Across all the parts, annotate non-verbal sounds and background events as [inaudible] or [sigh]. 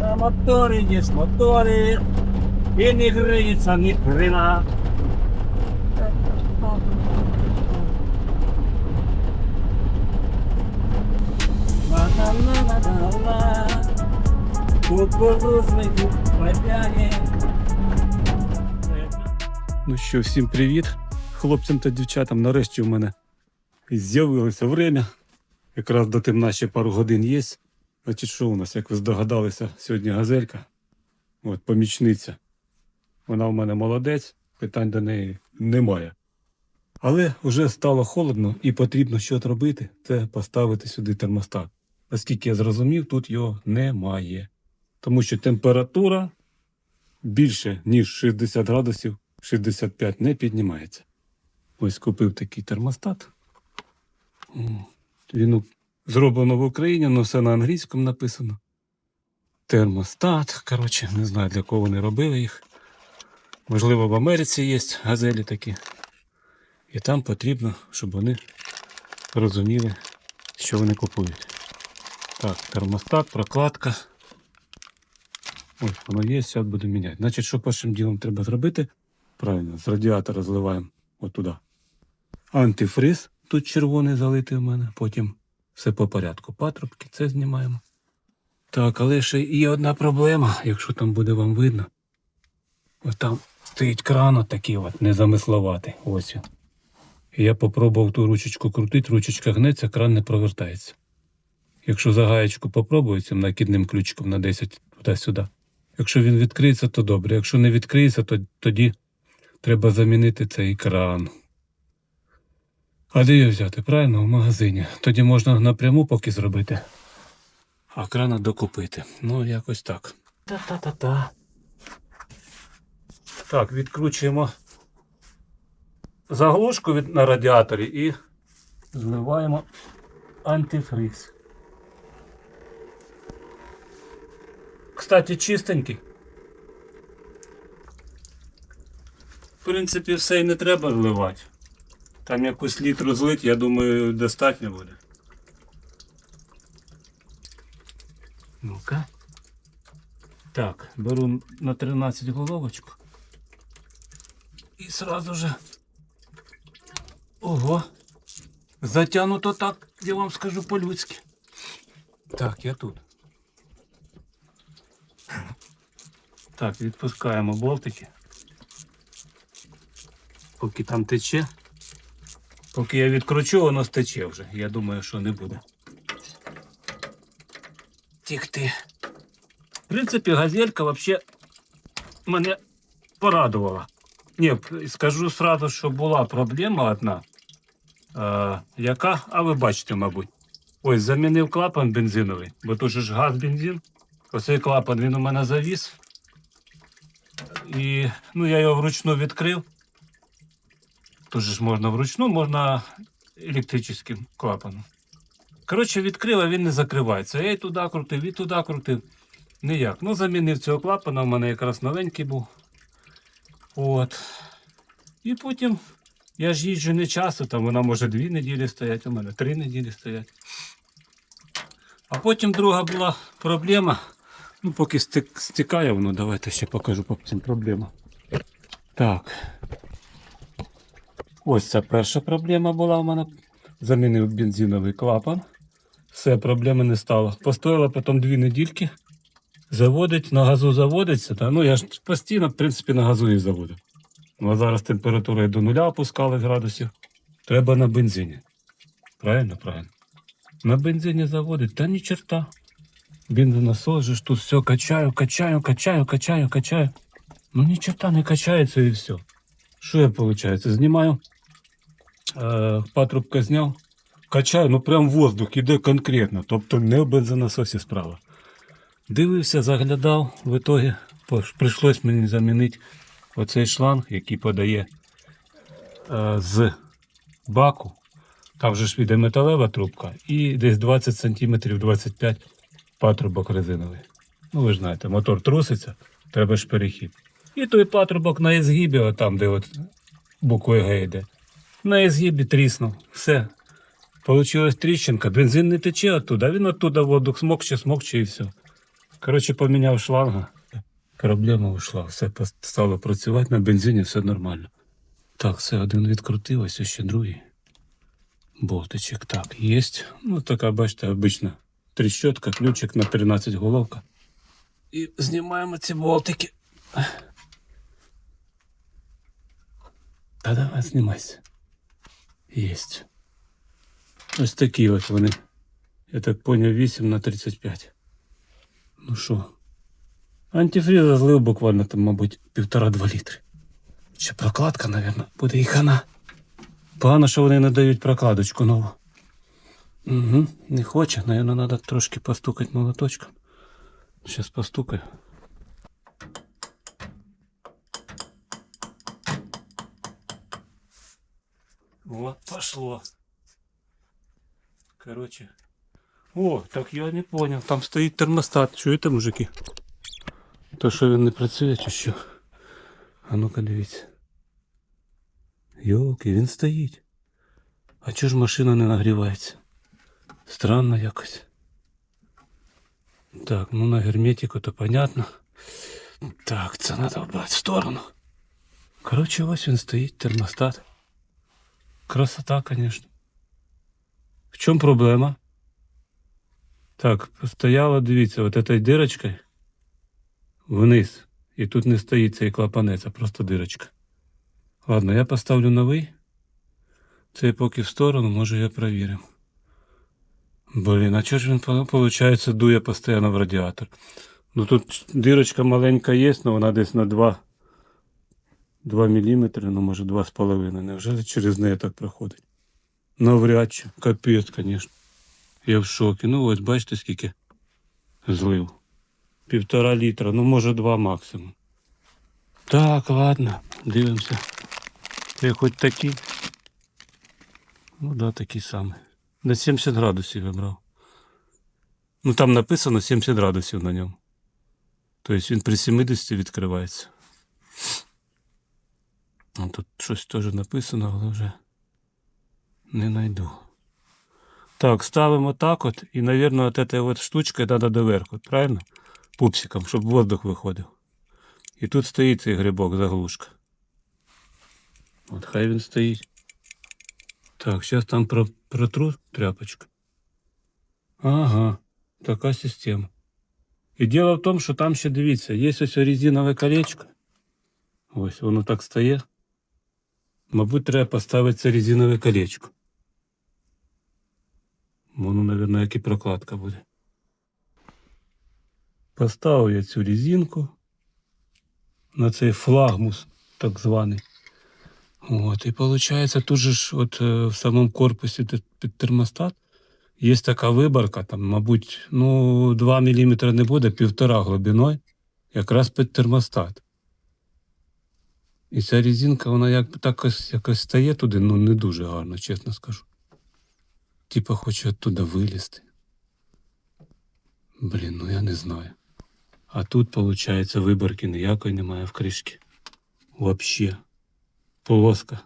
На моторі є мотори, і не гриється ні хрена. Ну що, всім привіт. Хлопцям та дівчатам нарешті в мене з'явилося время. Якраз до темна ще пару годин є. Значить, що у нас, як ви здогадалися, сьогодні газелька. От, помічниця. Вона в мене молодець, питань до неї немає. Але вже стало холодно і потрібно щось робити, це поставити сюди термостат. Наскільки я зрозумів, тут його немає. Тому що температура більше, ніж 60 градусів, 65 не піднімається. Ось купив такий термостат. Він зроблено в Україні, але все на англійському написано. Термостат. Коротше, не знаю для кого вони робили їх. Можливо, в Америці є газелі такі. І там потрібно, щоб вони розуміли, що вони купують. Так, термостат, прокладка. Ось воно є, зараз буду міняти. Значить, що першим ділом треба зробити? Правильно, з радіатора зливаємо отуди. Антифриз, тут червоний залитий у мене, потім все по порядку. Патрубки, це знімаємо. Так, але ще є одна проблема, якщо там буде вам видно. Ось там стоїть кран отакий от, незамисловатий. Ось він. Я попробував ту ручечку крутити, ручечка гнеться, кран не провертається. Якщо за гаєчку попробую цим накидним ключиком на 10 туди-сюди. Якщо він відкриється, то добре. Якщо не відкриється, то тоді треба замінити цей кран. А де його взяти? Правильно, в магазині. Тоді можна напряму поки зробити. А крана докупити. Ну, якось так. Та-та-та-та. Так, відкручуємо заглушку від, на радіаторі і зливаємо антифриз. Кстати, чистенький. В принципі, все і не треба вливати. Там якусь літру злить, я думаю, достатньо буде. Ну-ка. Так, беру на 13 головочку. І сразу же. Ого. Затягнуто так, я вам скажу по-людськи. Так, я тут. Так, відпускаємо болтики. Поки там тече. Поки я відкручу, воно стече вже. Я думаю, що не буде. Тікти. В принципі, газелька взагалі мене порадувала. Ні, скажу сразу, що була проблема одна. Е, яка? А ви бачите, мабуть. Ось замінив клапан бензиновий, бо тут ж газ бензин. Оцей клапан він у мене завіс. І ну, я його вручну відкрив. Тут же ж можна вручну, можна електричним клапаном. Коротше, відкрив, а він не закривається. Я і туди крутив, і туди крутив. Ніяк. Ну, замінив цього клапана, у мене якраз новенький був. От. І потім я ж їжджу не часто, там вона може дві неділі стоять, у мене три неділі стоять. А потім друга була проблема. Ну, поки стик, стікає воно, давайте ще покажу потім проблему. Так. Ось ця перша проблема була у мене. Замінив бензиновий клапан. Все, проблеми не стало. Постояло потім дві недільки. Заводить, на газу заводиться. Та, ну я ж постійно, в принципі, на газу і заводив. Ну, а зараз температура і до нуля опускалась градусів. Треба на бензині. Правильно, правильно. На бензині заводить, та ні черта. Бензонасос же ж тут все качаю, качаю, качаю, качаю, качаю. Ну ні черта не качається і все. Що я виходить? Знімаю. Е, патрубка зняв. Качаю, ну прям воздух іде конкретно. Тобто не в бензонасосі справа. Дивився, заглядав, в ітогі прийшлось мені замінити оцей шланг, який подає е, з баку. Там же ж іде металева трубка і десь 20 см 25 патрубок резиновий. Ну, ви ж знаєте, мотор труситься, треба ж перехід. І той патрубок на ізгибі, отам, де от буквою Г йде. На ізгибі тріснув. Все. Получилась тріщинка, бензин не тече оттуда, він оттуда воздух смокче, смокче і все. Коротше, поміняв шланга. Проблема вийшла, все стало працювати на бензині, все нормально. Так, все, один відкрутив, ось ще другий. Болтичок. Так, є. Ну, така, бачите, обична тріщотка, ключик на 13 головка. І знімаємо ці болтики. Та давай знімайся. Єсть. Ось такі от вони. Я так поняв, 8 на 35. Ну що? Антифріза злив буквально там, мабуть, півтора-два літри. Ще прокладка, напевно, буде і хана. Погано, що вони не дають прокладочку нову. Угу, не хоче, напевно, треба трошки постукати молоточком. Зараз постукаю. Вот, пошло. Короче. О, так я не понял. Там стоїть термостат. Чуєте, мужики? То що він не працює чи що? А ну-ка дивіться. Йолки, він стоїть. А чого ж машина не нагрівається? Странно якось. Так, ну на герметику то понятно. Так, це треба брати в сторону. Коротше, ось він стоїть, термостат. Красота, конечно. В чем проблема? Так, стояла, дивіться, от этой дирочкою вниз. І тут не стоїть цей клапанець, а просто дирочка. Ладно, я поставлю новий. Цей поки в сторону, може я провірю. Блін, а чого ж він, виходить, дує постійно в радіатор? Ну тут дирочка маленька є, але вона десь на 2, 2 мм, ну може 2,5. Невже через неї так проходить? Навряд чи. Капець, звісно. Я в шокі. Ну ось бачите, скільки злив. Півтора літра, ну може два максимум. Так, ладно, дивимося. Це хоч такі. Ну да, такі самі. На 70 градусів я брав. Ну там написано 70 градусів на ньому. Тобто він при 70 відкривається. Тут щось теж написано, але вже не знайду. Так, ставимо так от, і, мабуть, от этой от штучкою треба доверху, правильно? Пупсиком, щоб воздух виходив. І тут стоїть цей грибок, заглушка. От хай він стоїть. Так, зараз там протру тряпочку. Ага, така система. І діло в тому, що там ще дивіться, є ось резинове колечко. Ось воно так стає. Мабуть, треба поставити це резинове колечко. Воно, мабуть, як і прокладка буде. Поставив я цю резинку на цей флагмус, так званий. От, і виходить, тут же ж от е, в самому корпусі під термостат є така виборка, там, мабуть, ну, 2 мм не буде, півтора глибиною, якраз під термостат. І ця резинка, вона як так ось, якось стає туди, ну не дуже гарно, чесно скажу. Типа хоче оттуда вилізти. Блін, ну я не знаю. А тут, виходить, виборки ніякої немає в кришці. Вообще. Полоска.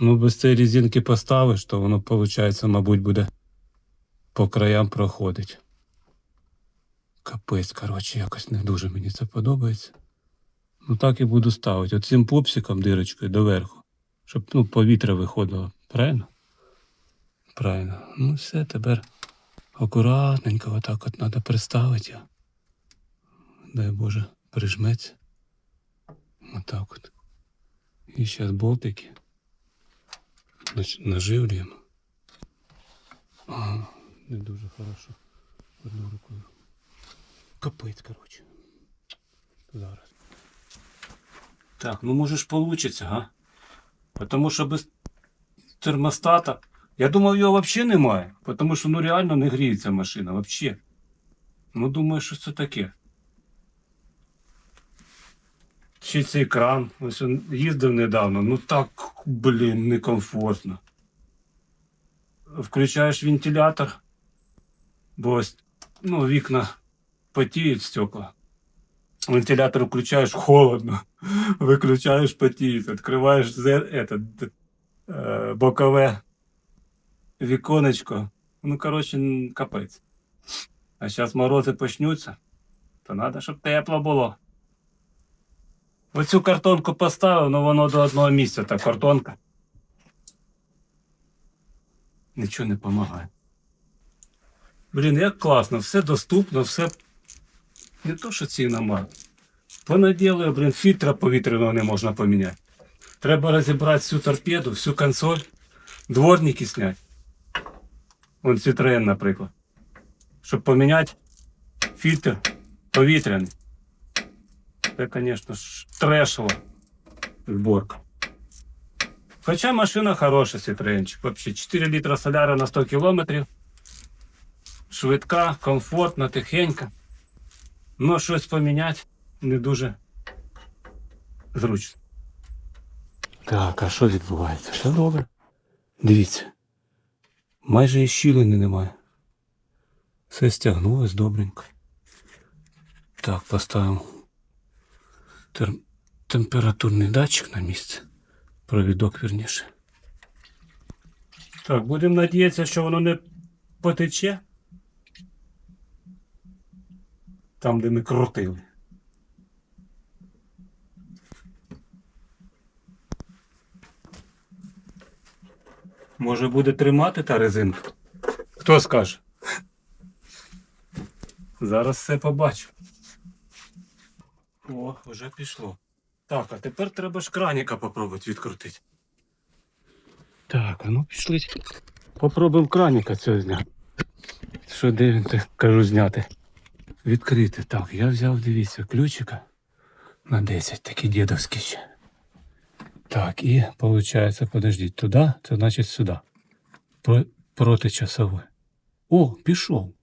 Ну, без цієї резинки поставиш, то воно, виходить, мабуть, буде по краям проходить. Капець, коротше, якось не дуже мені це подобається. Ну так і буду ставити. Оцим пупсиком дирочкою доверху. Щоб ну, повітря виходило. Правильно? Правильно. Ну все, тепер акуратненько отак от треба приставити. Дай Боже, прижметься. Отак от. І зараз болтики. Наживлюємо. Ага, не дуже хорошо. Одною рукою. Капець, коротше. Зараз. Так, ну може ж получиться, га? Потому що без термостата. Я думав, його взагалі немає. Тому що ну реально не гріється машина. Взагалі. Ну думаю, що це таке. Ще цей кран. Ось він їздив недавно. Ну так, блін, некомфортно. Включаєш вентилятор, бо ось ну, вікна потіють стекла. Вентилятор включаєш холодно. [laughs] Виключаєш потіють. Відкриваєш зе- этот, е, бокове віконечко. Ну, коротше, капець. А зараз морози почнуться, то треба, щоб тепло було. Оцю картонку поставив, але воно до одного місця, та картонка. Нічого не допомагає. Блін, як класно, все доступно, все. Не то, що ціна мала. Понаділаю, блін, фільтра повітряного не можна поміняти. Треба розібрати всю торпеду, всю консоль, дворники зняти. Вон Citroen, наприклад. Щоб поміняти фільтр повітряний. Це, звісно ж, трешова зборка. Хоча машина хороша, Citroenчик. Вообще 4 літра соляра на 100 кілометрів. Швидка, комфортна, тихенька. Ну, щось поміняти не дуже зручно. Так, а що відбувається? Все добре. Дивіться. Майже і щілини немає. Все стягнулось добренько. Так, поставимо тер... температурний датчик на місце. Провідок вірніше. Так, будемо надіятися, що воно не потече. Там, де ми крутили. Може буде тримати та резинка? Хто скаже? Зараз все побачу. О, вже пішло. Так, а тепер треба ж краніка попробувати відкрутити. Так, а ну пішли. Попробуємо краніка цього зняти. Що де він кажу зняти? Відкрити. Так, я взяв, дивіться, ключика на 10, такий дідовський ще. Так, і виходить, подождіть, туди, це значить сюди. Про, проти часової. О, пішов.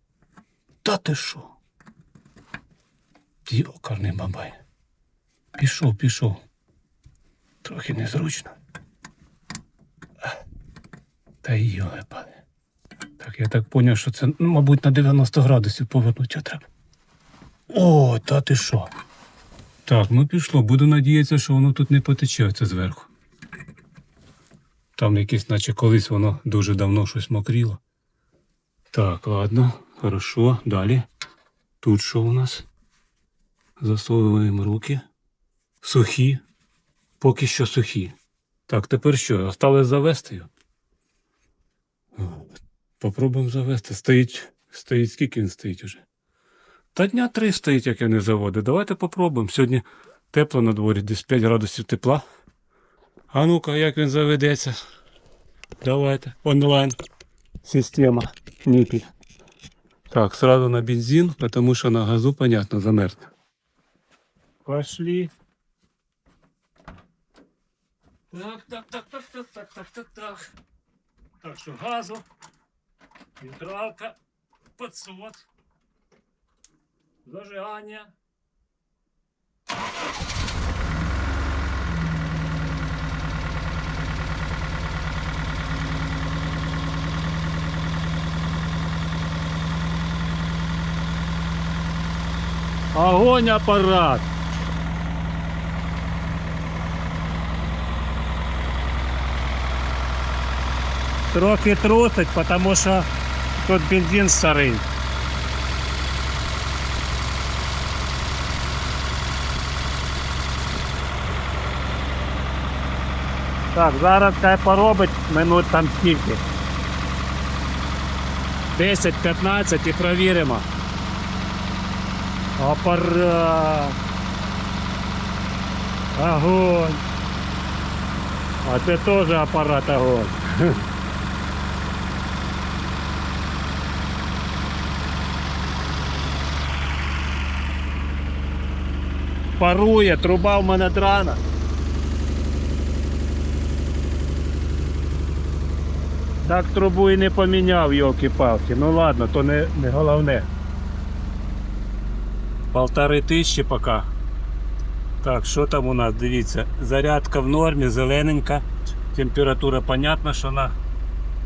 Та ти що? Йокарний бабай. Пішов, пішов. Трохи незручно. Та й йоге пане. Так, я так зрозумів, що це, ну, мабуть, на 90 градусів повернути треба. О, та ти що? Так, ну пішло. Буду надіятися, що воно тут не потече оце зверху. Там якесь, наче колись воно дуже давно щось мокріло. Так, ладно, хорошо, далі. Тут що у нас? Засовуємо руки. Сухі. Поки що сухі. Так, тепер що? Осталось завести його? Попробуємо завести. Стоїть. Стоїть, скільки він стоїть уже? Та дня три стоїть, як я не заводив. Давайте попробуємо. Сьогодні тепло на дворі, десь 5 градусів тепла. А ну-ка, як він заведеться? Давайте. Онлайн. Система. Ніпіль. Так, сразу на бензин, потому что на газу, понятно, замерзне. Пошли. Так, так, так, так, так, так, так, так, так. Так що газу, нейтралка, подсот, зажигання. Огонь апарат! Трохи трусить, тому що тут бензин старий. Так, зараз хай поробить минут там скільки. 10-15 і провіримо. Апарат. Огонь. А це теж апарат огонь. Парує, труба в мене драна. Так трубу і не поміняв, йолки-палки. Ну ладно, то не, не головне. Полтори тисячі поки. Так, що там у нас? Дивіться, зарядка в нормі, зелененька. Температура понятна, що на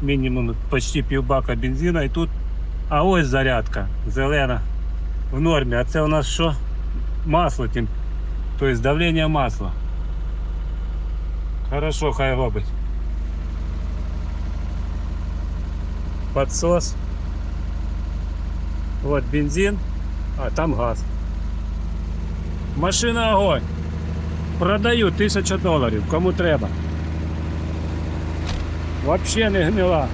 мінімум почти півбака бензина. І тут. А ось зарядка зелена в нормі. А це у нас що? Масло, тобто давлення масла. Хорошо, хай робить. Подсос. От бензин, а там газ. Машина огонь. Продаю тисяча доларів, кому треба. Вообще не гнила.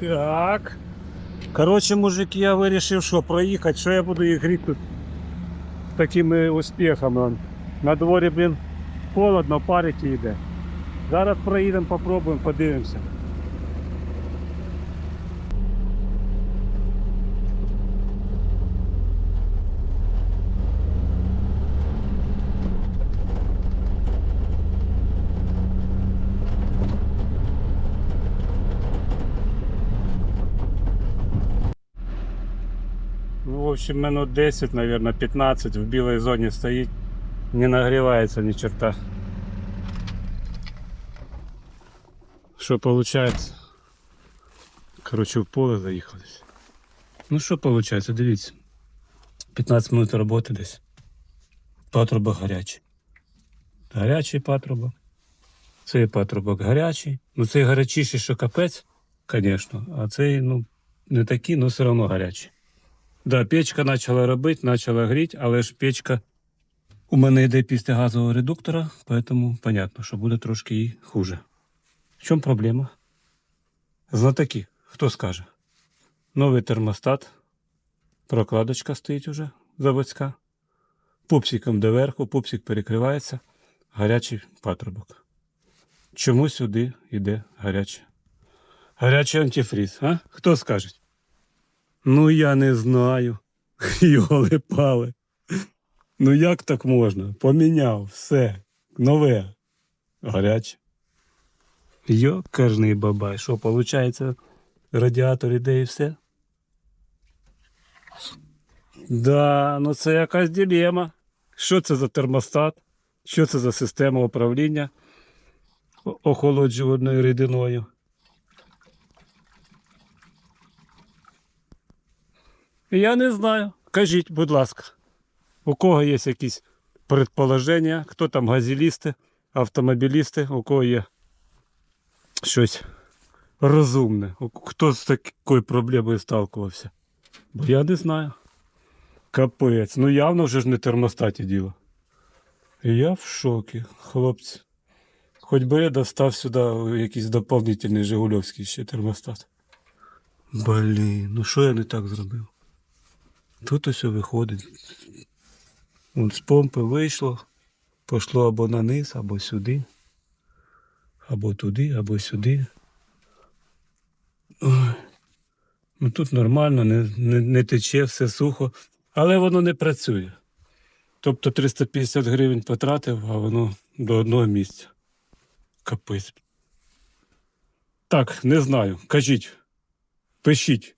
Так. Коротше, мужик, я вирішив, що проїхати, що я буду їх гріти тут з такими успіхами. На дворі, блін, холодно, парить йде. Зараз проїдемо, попробуємо, подивимося. Общем, минут 10, наверное, 15 в білій зоні стоїть. Не нагрівається ні черта. Що виходить? Коротше, в поле заїхались. Ну що виходить, дивіться. 15 минут роботи десь. Патрубок гарячий. Гарячий патрубок. Цей патрубок гарячий. Ну цей гарячіший, що капець, звісно. А цей, ну, не такий, але все одно гарячий. Да, печка почала робити, почала гріти, але ж печка у мене йде після газового редуктора, тому понятно, що буде трошки і хуже. В чому проблема? Знатоки, хто скаже? Новий термостат, прокладочка стоїть уже заводська, пупсиком доверху, пупсик перекривається, гарячий патрубок. Чому сюди йде гаряче? Гарячий антифріз, а? Хто скаже? Ну я не знаю. [laughs] Йоли пали. Ну як так можна? Поміняв все. Нове. Гаряче. Йокарний бабай. Що, виходить, радіатор іде і все? Да, ну це якась дилема. Що це за термостат? Що це за система управління охолоджувальною рідиною? Я не знаю. Кажіть, будь ласка, у кого є якісь предположення, хто там газелісти, автомобілісти, у кого є щось розумне, хто з такою проблемою сталкувався? Бо я не знаю. Капець, ну явно вже ж не термостаті діло. Я в шокі, хлопці. Хоч би я достав сюди якийсь доповнительний Жигульовський ще термостат. Блін, ну що я не так зробив? Тут ось виходить. З помпи вийшло, пішло або на низ, або сюди, або туди, або сюди. Ну тут нормально, не, не, не тече, все сухо, але воно не працює. Тобто 350 гривень потратив, а воно до одного місця. Капець. Так, не знаю. Кажіть, пишіть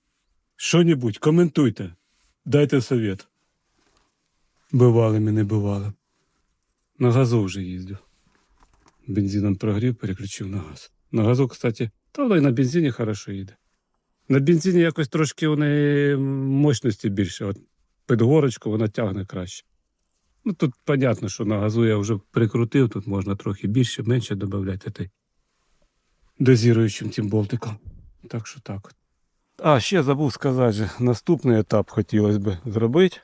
що-небудь, коментуйте. Дайте совет. Бивали ми, не бивали. На газу вже їздив. Бензином прогрів, переключив на газ. На газу, кстати, та воно і на бензині хорошо їде. На бензині якось трошки вони мощності більше. От під горочку вона тягне краще. Ну тут понятно, що на газу я вже прикрутив, тут можна трохи більше, менше додати дозіруючим тим болтиком. Так що так. А, ще забув сказати, наступний етап хотілося б зробити.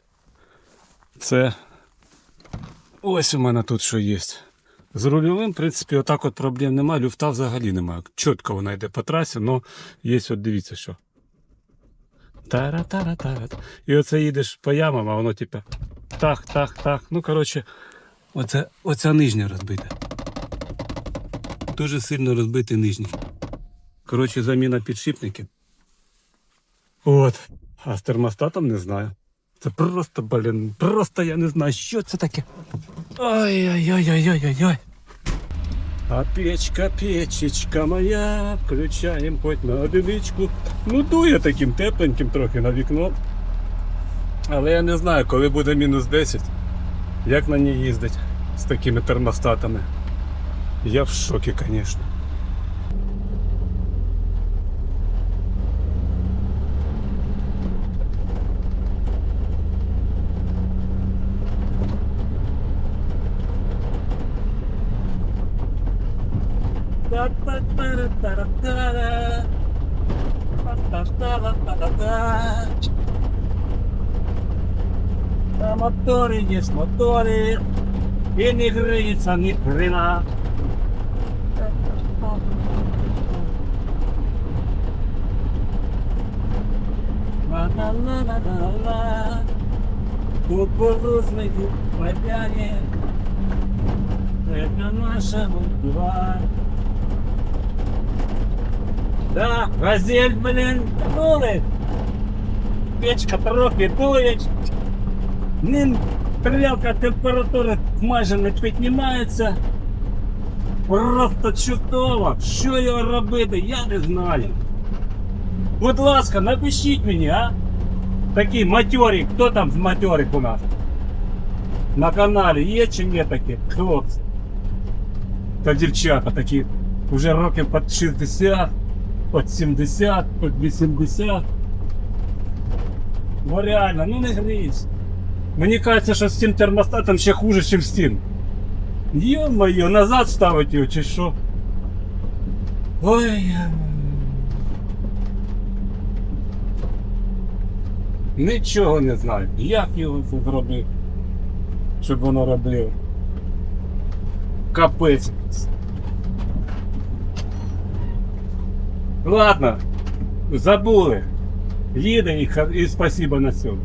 Це ось у мене тут що є. З рульовим, в принципі, отак от проблем немає, люфта взагалі немає. Чітко вона йде по трасі, але є, от дивіться що. Тара-тара-тара. І оце їдеш по ямам, а воно типу так, так, так. Ну, коротше, оце, оця нижня розбита. Дуже сильно розбитий нижній. Коротше, заміна підшипників. От. А з термостатом не знаю. Це просто, блін, просто я не знаю, що це таке. Ой-ой-ой-ой-ой-ой. А печка, печечка моя, включаємо хоч на одиничку. Ну, дує таким тепленьким трохи на вікно. Але я не знаю, коли буде мінус 10, як на ній їздить з такими термостатами. Я в шокі, звісно. На моторе есть моторы, и не греется ни хрена. Ла-ла-ла-ла-ла-ла. Кукурузные попяне, это наша Москва. Да, газель, блин, дует. Печка трохи дует. Ним стрілка температури майже не піднімається. Просто чудово. Що його робити, я не знаю. Будь ласка, напишіть мені, а? Такі матьорі, хто там з матьорик у нас? На каналі є чи ні такі хлопці? Та дівчата такі вже років під 60, Під 70, під 80. Ну реально, ну не грійся. Мені кажеться, що з цим термостатом ще хуже, ніж з тим. Йо-моє, назад ставить його чи що? Ой. Нічого не знаю. Як його зробив, щоб воно робило. Капець. Ладно, забули. Їде і, ха- і спасибо на цьому.